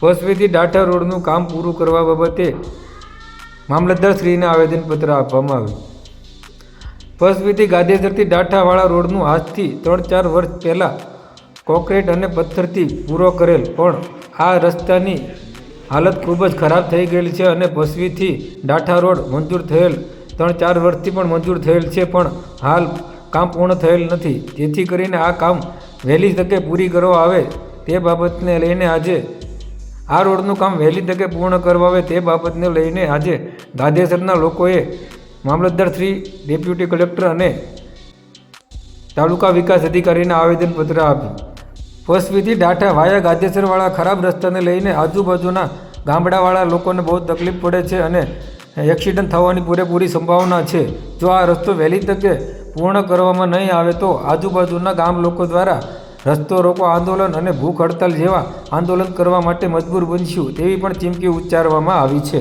પસવીથી ડાઠા રોડનું કામ પૂરું કરવા બાબતે મામલતદારશ્રીને આવેદનપત્ર આપવામાં આવ્યું. પસવીથી ગાદેસરથી ડાઠાવાળા રોડનું આજથી ત્રણ ચાર વર્ષ પહેલાં કોન્ક્રીટ અને પથ્થરથી પૂરો કરેલ, પણ આ રસ્તાની હાલત ખૂબ જ ખરાબ થઈ ગયેલી છે અને પસવીથી ડાઠા રોડ મંજૂર થયેલ, ત્રણ ચાર વર્ષથી પણ મંજૂર થયેલ છે, પણ હાલ કામ પૂર્ણ થયેલ નથી. જેથી કરીને આ કામ વહેલી તકે પૂરી કરવા આવે તે બાબતને લઈને આજે આ રોડનું કામ વહેલી તકે પૂર્ણ કરવા આવે તે બાબતને લઈને આજે દાદેસરના લોકોએ મામલતદાર શ્રી, ડેપ્યુટી કલેક્ટર અને તાલુકા વિકાસ અધિકારીને આવેદનપત્ર આપ્યું. પસવીથી ડાઠા વાયા ગાદેસરવાળા ખરાબ રસ્તાને લઈને આજુબાજુના ગામડાવાળા લોકોને બહુ તકલીફ પડે છે અને એક્સિડન્ટ થવાની પૂરેપૂરી સંભાવના છે. જો આ રસ્તો વહેલી તકે પૂર્ણ કરવામાં નહીં આવે તો આજુબાજુના ગામ લોકો દ્વારા રસ્તો રોકો આંદોલન અને ભૂખ હડતાલ જેવા આંદોલન કરવા માટે મજબૂર બનશું તેવી પણ ચીમકી ઉચ્ચારવામાં આવી છે.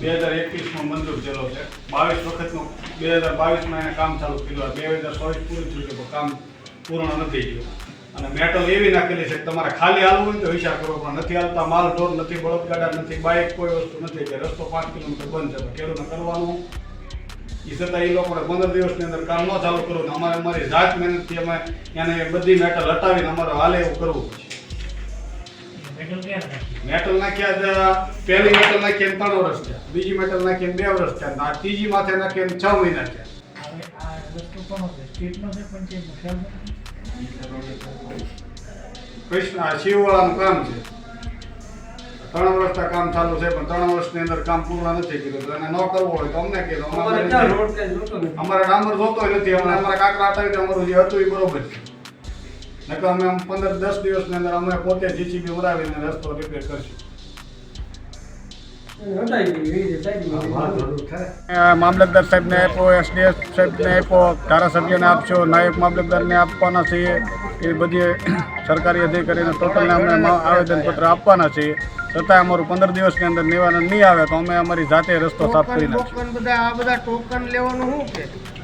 બે હજાર એકવીસમાં મંજૂર થયેલો છે. બાવીસ વખતનું, બે હજાર બાવીસમાં એને કામ ચાલુ કર્યું. બે હજાર ચોવીસ પૂરું થયું છે કામ પૂર્ણ નથી થયું. અને મેટલ એવી નાખેલી છે કે તમારે ખાલી હાલવું હોય તો વિચાર કરવો પણ નથી હાલતા. માલ ઢોર નથી, બળદગાડા નથી, બાઇક કોઈ વસ્તુ નથી. એટલે રસ્તો પાંચ કિલોમીટર બંધ છે ખેડૂતને કરવાનું એ છતાં એ લોકોને પંદર દિવસની અંદર કામ ન ચાલુ કરવું ને અમારે અમારી જાત મહેનતથી અમે એને બધી મેટલ હટાવીને અમારે હાલે એવું કરવું પડશે. મેટલ નાખ્યા? પહેલી મેટલ નાખીને ત્રણ વર્ષ થયા. બીજી મેટલ નાખીને બે વર્ષ થયા. અને આ ત્રીજી માથે નાખીને છ મહિના થયા. છે છે કૃષ્ણ શિવવાળાનું કામ છે. ત્રણ વર્ષના કામ ચાલુ છે પણ ત્રણ વર્ષની અંદર કામ પૂર્ણ નથી કર્યું. અને ન કરવું હોય તો અમને કહેજો અમારે ડામર જોતો નથી. અમને અમારા કાંકરા હટાવી દે અમારું જે હતું એ બરોબર છે. નકર અમે પંદર દસ દિવસની અંદર અમે પોતે જીસીબી ઉડાવીને રસ્તો રિપેર કરશું. મામલતદાર સાહેબને આપ્યો એસડીએસ સાહેબને આપ્યો ધારાસભ્યને આપશો, નાયબ મામલતદારને આપવાના છીએ. એ બધી સરકારી અધિકારીને ટોટલને અમે આવેદનપત્ર આપવાના છીએ. છતાં અમારું પંદર દિવસની અંદર નિવારણ નહીં આવે તો અમે અમારી જાતે રસ્તો સાફ કરી નાખીએ બધા ટોકન લેવાનું શું કે